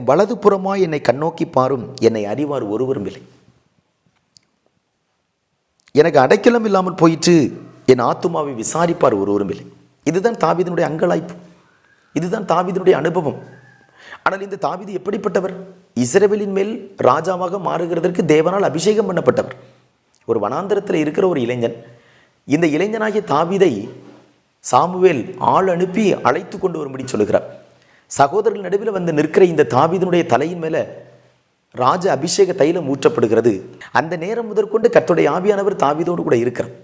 வலதுபுறமாய் என்னை கண்ணோக்கி பாரும் என்னை அறிவார் ஒருவரும் இல்லை. எனக்கு அடைக்கலம் இல்லாமல் போயிற்று என் ஆத்துமாவை விசாரிப்பார் ஒருவரும் இல்லை. இதுதான் தாவிதனுடைய அங்கலாய்ப்பு. இதுதான் தாவிதனுடைய அனுபவம். ஆனால் இந்த தாவிது எப்படிப்பட்டவர்? இஸ்ரேவேலின் மேல் ராஜாவாக மாறுகிறதற்கு தேவனால் அபிஷேகம் பண்ணப்பட்டவர். ஒரு வனாந்தரத்தில் இருக்கிற ஒரு இளைஞன். இந்த இளைஞனாகிய தாவிதை சாமுவேல் ஆள் அனுப்பி அழைத்து கொண்டு வரும்படி சொல்லுகிறார். சகோதரர்கள் நடுவில் வந்து நிற்கிற இந்த தாவிதனுடைய தலையின் மேலே ராஜ அபிஷேக தைலம் ஊற்றப்படுகிறது. அந்த நேரம் முதற்கொண்டு கத்துடைய ஆவியானவர் தாவீதோடு கூட இருக்கிறார்.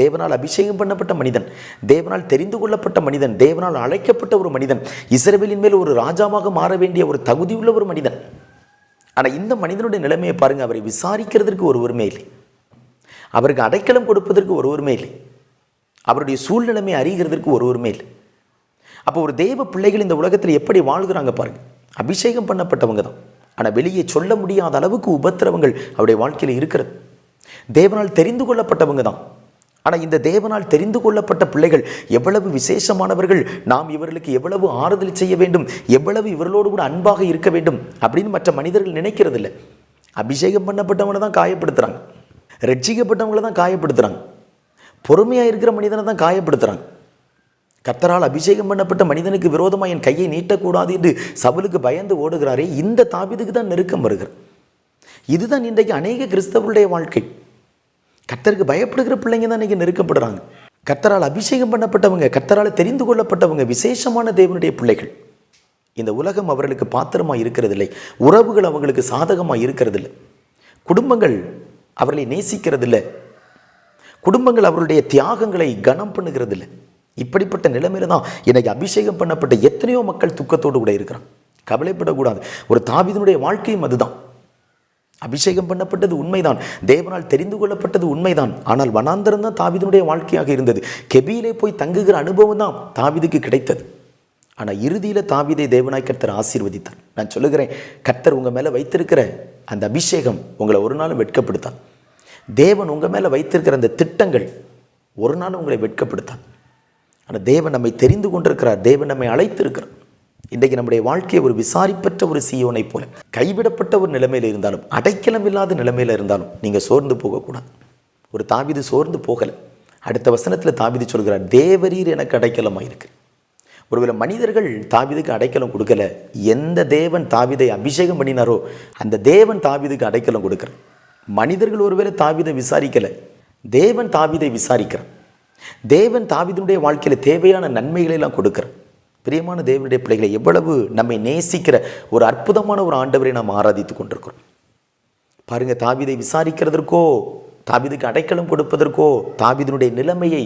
தேவனால் அபிஷேகம் பண்ணப்பட்ட மனிதன் தேவனால் தெரிந்து கொள்ளப்பட்ட மனிதன் தேவனால் அழைக்கப்பட்ட ஒரு மனிதன் இஸ்ரவேலின் மேல் ஒரு ராஜாவாக மாற வேண்டிய ஒரு தகுதியுள்ள ஒரு மனிதன். ஆனால் இந்த மனிதனுடைய நிலைமையை பாருங்க அவரை விசாரிக்கிறதற்கு ஒருவருமே இல்லை. அவருக்கு அடைக்கலம் கொடுப்பதற்கு ஒருவருமே இல்லை. அவருடைய சூழ்நிலைமை அறிகிறதற்கு ஒருவருமே இல்லை. அப்போ ஒரு தெய்வ பிள்ளைகள் இந்த உலகத்தில் எப்படி வாழ்கிறாங்க பாருங்க. அபிஷேகம் பண்ணப்பட்டவங்க தான். ஆனால் வெளியே சொல்ல முடியாத அளவுக்கு உபத்திரவங்கள் அவருடைய வாழ்க்கையில் இருக்கிறது. தேவனால் தெரிந்து கொள்ளப்பட்டவங்க தான். ஆனால் இந்த தேவனால் தெரிந்து கொள்ளப்பட்ட பிள்ளைகள் எவ்வளவு விசேஷமானவர்கள் நாம் இவர்களுக்கு எவ்வளவு ஆறுதல் செய்ய வேண்டும் எவ்வளவு இவர்களோடு கூட அன்பாக இருக்க வேண்டும் அப்படின்னு மற்ற மனிதர்கள் நினைக்கிறது இல்லை அபிஷேகம் பண்ணப்பட்டவங்களை தான் காயப்படுத்துகிறாங்க ரட்சிக்கப்பட்டவங்களை தான் காயப்படுத்துகிறாங்க பொறுமையாக இருக்கிற மனிதனை தான் காயப்படுத்துகிறாங்க கர்த்தரால் அபிஷேகம் பண்ணப்பட்ட மனிதனுக்கு விரோதமாக என் கையை நீட்டக்கூடாது என்று சவுலுக்கு பயந்து ஓடுகிறாரே இந்த தாபிதுக்கு தான் நெருக்கம் வருகிறார் இதுதான் இன்றைக்கு அநேக கிறிஸ்தவருடைய வாழ்க்கை. கர்த்தருக்கு பயப்படுகிற பிள்ளைங்க தான் இன்றைக்கி நெருக்கப்படுறாங்க. கர்த்தரால் அபிஷேகம் பண்ணப்பட்டவங்க கர்த்தரால் தெரிந்து கொள்ளப்பட்டவங்க விசேஷமான தேவனுடைய பிள்ளைகள். இந்த உலகம் அவர்களுக்கு பாத்திரமாக இருக்கிறதில்லை. உறவுகள் அவங்களுக்கு சாதகமாக இருக்கிறதில்லை. குடும்பங்கள் அவர்களை நேசிக்கிறதில்லை. குடும்பங்கள் அவருடைய தியாகங்களை கனம் பண்ணுகிறதில்லை. இப்படிப்பட்ட நிலைமையில தான் இன்னைக்கு அபிஷேகம் பண்ணப்பட்ட எத்தனையோ மக்கள் துக்கத்தோடு கூட இருக்கிறான் கவலைப்படக்கூடாது. ஒரு தாவிதனுடைய வாழ்க்கையும் அதுதான். அபிஷேகம் பண்ணப்பட்டது உண்மைதான். தேவனால் தெரிந்து கொள்ளப்பட்டது உண்மைதான். ஆனால் வனாந்தரம் தான் தாவிதனுடைய வாழ்க்கையாக இருந்தது. கெபியிலே போய் தங்குகிற அனுபவம் தான் தாவிதுக்கு கிடைத்தது. ஆனால் இறுதியில் தாவிதை தேவனாய் கர்த்தர் ஆசீர்வதித்தார். நான் சொல்லுகிறேன் கர்த்தர் உங்கள் மேலே வைத்திருக்கிற அந்த அபிஷேகம் உங்களை ஒரு நாளும் வெட்கப்படுத்தான் தேவன் உங்கள் மேலே வைத்திருக்கிற அந்த திட்டங்கள் ஒரு நாளும் உங்களை வெட்கப்படுத்தான் ஆனால் தேவன் நம்மை தெரிந்து கொண்டிருக்கிறார். தேவன் நம்மை அழைத்திருக்கிறார். இன்றைக்கு நம்முடைய வாழ்க்கையை ஒரு விசாரிப்பற்ற ஒரு சீயோனை போல கைவிடப்பட்ட ஒரு நிலைமையில் இருந்தாலும் அடைக்கலம் இல்லாத நிலைமையில் இருந்தாலும் நீங்கள் சோர்ந்து போகக்கூடாது. ஒரு தாவிது சோர்ந்து போகலை. அடுத்த வசனத்தில் தாவிது சொல்கிறார் தேவரீர் எனக்கு அடைக்கலமாக இருக்கு ஒருவேளை மனிதர்கள் தாவிதுக்கு அடைக்கலம் கொடுக்கல. எந்த தேவன் தாவிதை அபிஷேகம் பண்ணினாரோ அந்த தேவன் தாவிதுக்கு அடைக்கலம் கொடுக்குறார் மனிதர்கள் ஒருவேளை தாவிதை விசாரிக்கலை. தேவன் தாவிதை விசாரிக்கிறார். தேவன் தாவிதனுடைய வாழ்க்கையில் தேவையான நன்மைகளை எல்லாம் கொடுக்கிறார். பிரியமான தேவனுடைய பிள்ளைகளை எவ்வளவு நம்மை நேசிக்கிற ஒரு அற்புதமான ஒரு ஆண்டவரை நாம் ஆராதித்து கொண்டிருக்கிறோம். பாருங்க தாவிதை விசாரிக்கிறதற்கோ தாவிதுக்கு அடைக்கலம் கொடுப்பதற்கோ தாவிதனுடைய நிலைமையை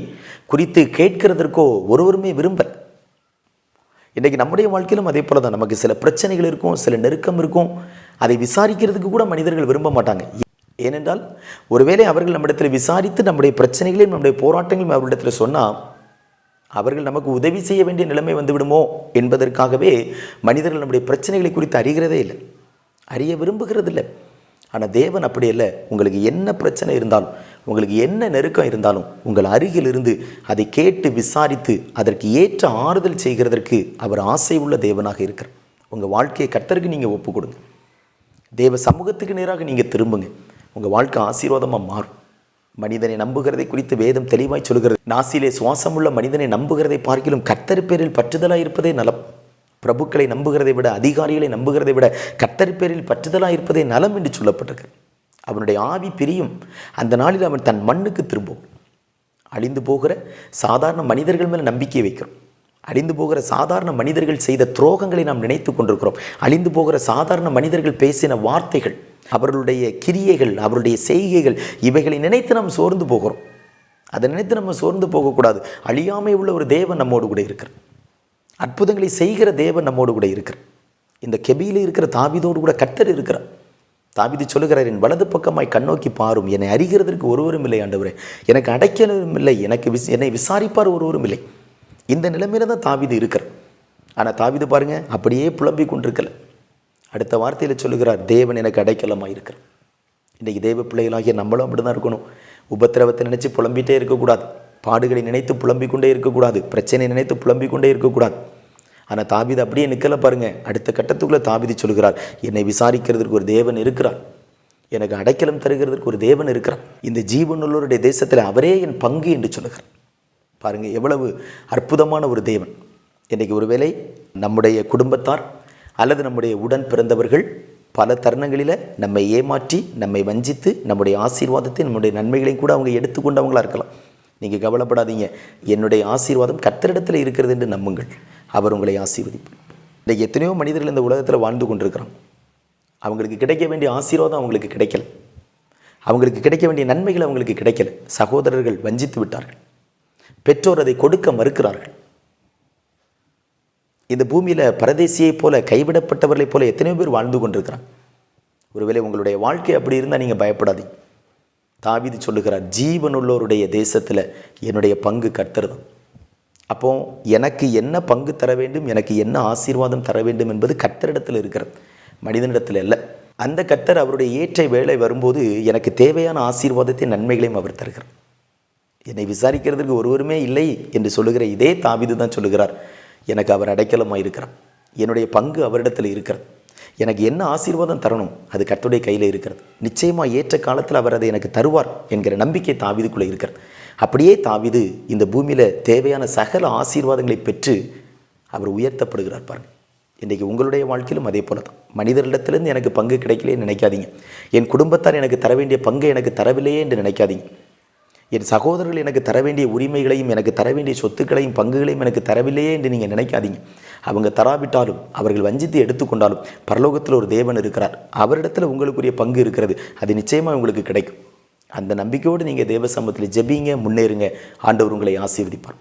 குறித்து கேட்கிறதற்கோ ஒருவருமே விரும்பல். இன்றைக்கி நம்முடைய வாழ்க்கையிலும் அதே போல தான் நமக்கு சில பிரச்சனைகள் இருக்கும் சில நெருக்கம் இருக்கும். அதை விசாரிக்கிறதுக்கு கூட மனிதர்கள் விரும்ப மாட்டாங்க. ஏனென்றால் ஒருவேளை அவர்கள் நம்மிடத்தில் விசாரித்து நம்முடைய பிரச்சனைகளையும் நம்முடைய போராட்டங்களையும் அவர்களிடத்தில் சொன்னால் அவர்கள் நமக்கு உதவி செய்ய வேண்டிய நிலைமை வந்துவிடுமோ என்பதற்காகவே மனிதர்கள் நம்முடைய பிரச்சனைகளை குறித்து அறிகிறதே இல்லை. அறிய விரும்புகிறதில்லை. ஆனால் தேவன் அப்படி இல்லை உங்களுக்கு என்ன பிரச்சனை இருந்தாலும் உங்களுக்கு என்ன நெருக்கம் இருந்தாலும் உங்கள் அருகில் இருந்து அதை கேட்டு விசாரித்து அதற்கு ஏற்ற ஆறுதல் செய்கிறதற்கு அவர் ஆசை உள்ள தேவனாக இருக்கிறார். உங்கள் வாழ்க்கையை கர்த்தருக்கு நீங்கள் ஒப்பு கொடுங்க. தேவ சமூகத்துக்கு நேராக நீங்கள் திரும்புங்க. உங்கள் வாழ்க்கை ஆசீர்வாதமாக மாறும். மனிதனை நம்புகிறதை குறித்து வேதம் தெளிவாய் சொல்கிறது. நாசிலே சுவாசமுள்ள மனிதனை நம்புகிறதை பார்க்கிலும் கத்தர் பேரில் பற்றுதலாக இருப்பதே நலம். பிரபுக்களை நம்புகிறதை விட அதிகாரிகளை நம்புகிறதை விட கர்த்தர் பேரில் பற்றுதலாக இருப்பதே நலம் என்று சொல்லப்பட்டிருக்கு. அவனுடைய ஆவி பிரியும். அந்த நாளில் அவன் தன் மண்ணுக்கு திரும்பும் அழிந்து போகிற சாதாரண மனிதர்கள் மேலே நம்பிக்கை வைக்கிறோம். அழிந்து போகிற சாதாரண மனிதர்கள் செய்த துரோகங்களை நாம் நினைத்து கொண்டிருக்கிறோம். அழிந்து போகிற சாதாரண மனிதர்கள் பேசின வார்த்தைகள் அவர்களுடைய கிரியைகள் அவருடைய செய்கைகள் இவைகளை நினைத்து நாம் சோர்ந்து போகிறோம். அதை நினைத்து நம்ம சோர்ந்து போகக்கூடாது. அழியாமை உள்ள ஒரு தேவன் நம்மோடு கூட இருக்கிறார். அற்புதங்களை செய்கிற தேவன் நம்மோடு கூட இருக்கிறார். இந்த கெபியில் இருக்கிற தாவிதோடு கூட கர்த்தர் இருக்கிறார். தாவிதி சொல்லுகிறார் என் வலது பக்கமாய் கண்ணோக்கி பாரும். என்னை அறிகிறதற்கு ஒருவரும் இல்லை ஆண்டவரே. எனக்கு அடைக்கலும் இல்லை. எனக்கு விஸ் என்னை விசாரிப்பார் ஒருவரும் இல்லை. இந்த நிலைமையில தான் தாவிது இருக்கிறார். ஆனால் தாவிது பாருங்கள் அப்படியே புலம்பிக் கொண்டிருக்கல. அடுத்த வார்த்தையில் சொல்லுகிறார் தேவன் எனக்கு அடைக்கலமாக இருக்கிறார். இன்றைக்கி தேவ பிள்ளைகளாகிய நம்மளும் அப்படி தான் இருக்கணும். உபத்திரவத்தை நினச்சி புலம்பிகிட்டே இருக்கக்கூடாது. பாடுகளை நினைத்து புலம்பிக் கொண்டே இருக்கக்கூடாது. பிரச்சனை நினைத்து புலம்பிக் கொண்டே இருக்கக்கூடாது. ஆனால் தாபீது அப்படியே நிற்கலை பாருங்கள் அடுத்த கட்டத்துக்குள்ளே தாபிதி சொல்கிறார் என்னை விசாரிக்கிறதுக்கு ஒரு தேவன் இருக்கிறார். எனக்கு அடைக்கலம் தருகிறதுக்கு ஒரு தேவன் இருக்கிறார். இந்த ஜீவனுள்ளோருடைய தேசத்தில் அவரே என் பங்கு என்று சொல்லுகிறார். பாருங்கள் எவ்வளவு அற்புதமான ஒரு தேவன். இன்றைக்கி ஒருவேளை நம்முடைய குடும்பத்தார் அல்லது நம்முடைய உடன் பிறந்தவர்கள் பல தருணங்களில் நம்மை ஏமாற்றி நம்மை வஞ்சித்து நம்முடைய ஆசீர்வாதத்தை நம்முடைய நன்மைகளையும் கூட அவங்க எடுத்துக்கொண்டவங்களாக இருக்கலாம். நீங்கள் கவலைப்படாதீங்க. என்னுடைய ஆசீர்வாதம் கத்தரிடத்தில் இருக்கிறது என்று நம்புங்கள். அவர் உங்களை ஆசீர்வதிப்பார். இன்றைக்கு எத்தனையோ மனிதர்கள் இந்த உலகத்தில் வாழ்ந்து கொண்டிருக்கிறாங்க. அவங்களுக்கு கிடைக்க வேண்டிய ஆசீர்வாதம் அவங்களுக்கு கிடைக்கல. அவங்களுக்கு கிடைக்க வேண்டிய நன்மைகள் அவங்களுக்கு கிடைக்கல. சகோதரர்கள் வஞ்சித்து விட்டார்கள். பெற்றோர் அதை கொடுக்க மறுக்கிறார்கள். இந்த பூமியில் பரதேசியைப் போல கைவிடப்பட்டவர்களைப் போல எத்தனையோ பேர் வாழ்ந்து கொண்டிருக்கிறாங்க. ஒருவேளை உங்களுடைய வாழ்க்கை அப்படி இருந்தால் நீங்கள் பயப்படாதீங்க. தாவிது சொல்லுகிறார் ஜீவனுள்ளோருடைய தேசத்தில் என்னுடைய பங்கு கர்த்தர் தான். அப்போ எனக்கு என்ன பங்கு தர வேண்டும் எனக்கு என்ன ஆசீர்வாதம் தர வேண்டும் என்பது கர்த்தரிடத்தில் இருக்கிறது. மனிதனிடத்தில் அல்ல அந்த கர்த்தர் அவருடைய ஏற்றை வேலை வரும்போது எனக்கு தேவையான ஆசீர்வாதத்தை நன்மைகளையும் அவர் தருகிறார். என்னை விசாரிக்கிறதுக்கு ஒருவருமே இல்லை என்று சொல்லுகிற இதே தாவிது தான் சொல்லுகிறார். எனக்கு அவர் அடைக்கலமாக இருக்கிறார். என்னுடைய பங்கு அவரிடத்தில் இருக்கிறது. எனக்கு என்ன ஆசீர்வாதம் தரணும்? அது கத்துடைய கையில் இருக்கிறது. நிச்சயமாக ஏற்ற காலத்தில் அவர் அதை எனக்கு தருவார் என்கிற நம்பிக்கை தாவிதுக்குள்ளே இருக்கிறது. அப்படியே தாவிது இந்த பூமியில் தேவையான சகல ஆசீர்வாதங்களை பெற்று அவர் உயர்த்தப்படுகிறார் பாருங்க. இன்றைக்கி உங்களுடைய வாழ்க்கையிலும் அதே போல தான் மனிதர்களிடத்திலிருந்து எனக்கு பங்கு கிடைக்கலையே நினைக்காதீங்க. என் குடும்பத்தார் எனக்கு தர வேண்டிய பங்கு எனக்கு தரவில்லையே என்று நினைக்காதீங்க. என் சகோதரர்கள் எனக்கு தர வேண்டிய உரிமைகளையும் எனக்கு தர வேண்டிய சொத்துக்களையும் பங்குகளையும் எனக்கு தரவில்லையே என்று நீங்கள் நினைக்காதீங்க. அவங்க தராவிட்டாலும் அவர்கள் வஞ்சித்து எடுத்துக்கொண்டாலும் பரலோகத்தில் ஒரு தேவன் இருக்கிறார். அவரிடத்தில் உங்களுக்குரிய பங்கு இருக்கிறது. அது நிச்சயமாக உங்களுக்கு கிடைக்கும். அந்த நம்பிக்கையோடு நீங்கள் தேவ சமூகத்தில் ஜெபிங்க முன்னேறுங்க. ஆண்டவர் உங்களை ஆசீர்வதிப்பார்.